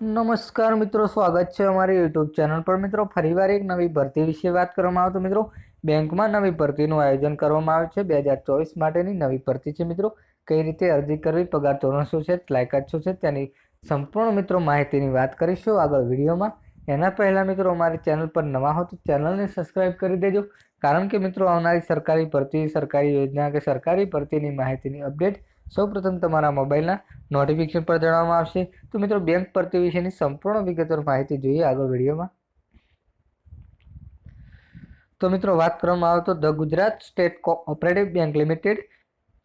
નમસ્કાર મિત્રો, સ્વાગત છે અમારી યુટ્યુબ ચેનલ પર. મિત્રો, ફરીવાર એક નવી ભરતી વિશે વાત કરવામાં આવે તો મિત્રો, બેંકમાં નવી ભરતીનું આયોજન કરવામાં આવે છે. બે હજાર ચોવીસ માટેની નવી ભરતી છે. મિત્રો, કઈ રીતે અરજી કરવી, પગાર ધોરણ શું છે, લાયકાત શું છે, તેની સંપૂર્ણ મિત્રો માહિતીની વાત કરીશું આગળ વિડીયોમાં. એના પહેલાં મિત્રો, અમારી ચેનલ પર નવા હો તો ચેનલને સબસ્ક્રાઈબ કરી દેજો. કારણ કે મિત્રો, આવનારી સરકારી ભરતી, સરકારી યોજના કે સરકારી ભરતીની માહિતીની અપડેટ સૌપ્રથમ તમારા મોબાઈલના નોટિફિકેશન પર જણાવવામાં આવશે. તો મિત્રો બેંક ભરતી વિશેની સંપૂર્ણ વિગતવાર માહિતી જોઈએ આગળ વિડીયોમાં. તો મિત્રો, વાત કરવામાં આવે તો the Gujarat state cooperative bank limited.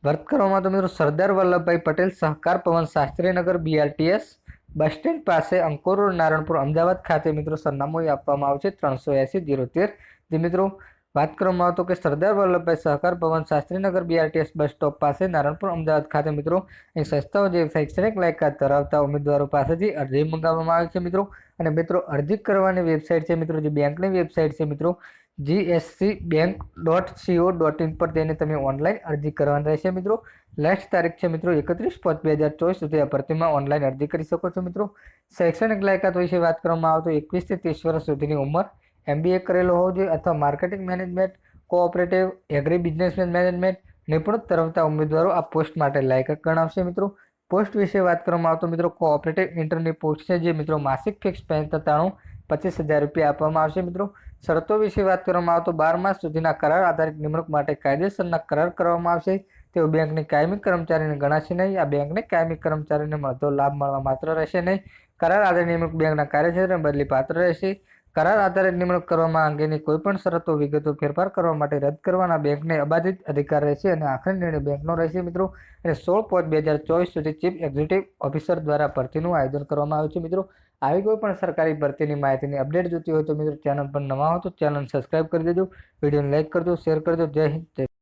Work કરવામાં તો મિત્રો, સરદાર વલ્લભભાઈ પટેલ, સહકાર પવન શાસ્ત્રીનગર બીઆરટીએસ બસ સ્ટેન્ડ પાસે અંકોર રોડ, નારણપુર, અમદાવાદ ખાતે મિત્રો, સરનામું આપવામાં આવશે ત્રણસો એંસી, જીરો તેર. જે મિત્રો વાત કરવામાં આવતો કે Sardar Vallabhbhai Sahakar Bhavan Shastrinagar BRTS bus stop પાસે નારણપુર અમદાવાદ ખાતે મિત્રો અહીં સંસ્થાઓ જે શૈક્ષણિક લાયકાત ધરાવતા ઉમેદવારો પાસેથી અરજી મંગાવવામાં આવે છે મિત્રો. અને મિત્રો, અરજી કરવાની વેબસાઇટ છે મિત્રો, જે બેંકની વેબસાઇટ છે મિત્રો GSC bank dot co dot in પર તેને તમે ઓનલાઈન અરજી કરવાની રહેશે મિત્રો. લાસ્ટ તારીખ છે મિત્રો, એકત્રીસ પાંચ બે હજાર ચોવીસ સુધી આ ભરતીમાં ઓનલાઈન અરજી કરી શકો છો મિત્રો. શૈક્ષણિક લાયકાત વિશે વાત કરવામાં આવે તો એકવીસથી ત્રીસ વર્ષ સુધીની ઉંમર એમબીએ કરેલો હોવો જોઈએ અથવા marketing management cooperative agri businessman management નિપુણત ધરાવતા ઉમેદવારો આ પોસ્ટ માટે લાયક ગણાવશે મિત્રો. પોસ્ટ વિશે વાત કરવામાં આવતો મિત્રો કોઓપરેટિવ ઇન્ટરની પોસ્ટ છે જે મિત્રો માસિક ફિક્સ પેંતાણું પચીસ હજાર રૂપિયા આપવામાં આવશે મિત્રો. શરતો વિશે વાત કરવામાં આવતો બાર માસ સુધીના કરાર આધારિત નિમણૂક માટે કાયદેસરના કરાર કરવામાં આવશે. તેઓ બેંકની કાયમી કર્મચારીને ગણાશે નહીં. આ બેંકને કાયમી કર્મચારીને મળતો લાભ મળવા માત્ર રહેશે નહીં. કરાર આધારિત નિમણૂક બેંકના કાર્યક્ષેત્રને બદલી પાત્ર રહેશે. કરાર આધારિત નિમણૂક કરવામાં અંગેની કોઈપણ શરતો વિગતો ફેરફાર કરવા માટે રદ કરવાના બેંકને અબાધિત અધિકાર રહેશે અને આખરી નિર્ણય બેંકનો રહેશે, મિત્રો. અને સોળ પોચ બે હજાર ચોવીસ સુધી ચીફ એક્ઝિક્યુટિવ ઓફિસર દ્વારા ભરતીનું આયોજન કરવામાં આવ્યું છે, મિત્રો. આવી કોઈ પણ સરકારી ભરતીની માહિતીની અપડેટ જોતી હોય તો, મિત્રો, ચેનલ પર નવા હો તો ચેનલ સબસ્ક્રાઈબ કરી દેજો. વિડીયોને લાઇક કરજો, શેર કરજો. જય હિન્દ